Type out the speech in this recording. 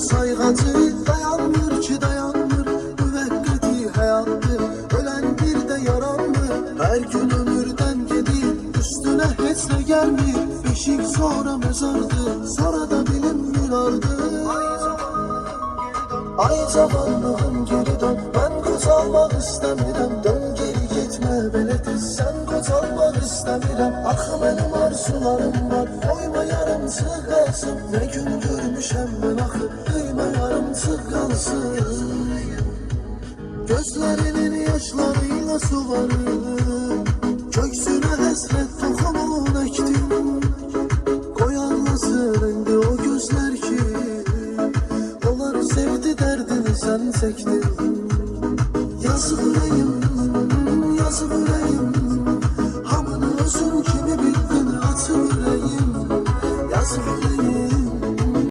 sayğacı Dayanmır ki dayanmır. Müvəqqəti həyatdır Ölən bir də yaranmır Hər gün ömürdən gedir Üstünə heç nə gəlmir Beşik sonra məzardır Sonra da bilinmir ardı Ay cavanlığım geri dön. Ben qocalmaq istəmirəm Dön geri getmə belədir Sən qocalmaq istəmirəm Axı mənim arzularım var. Qoyma yarımçıq kalsın Ne gün görmüş hemen akı Değme yarımsız kalsın Gözlerinin yaşlarıyla suvarır Köksüne hasret tohumun ektim. Koyarlasın rengi o gözler ki Onlar sevdi derdini sen sektin. Yazık yüreğim, yazık yüreğim Hamını özüm kimi bittin atı yüreğim. Thank you.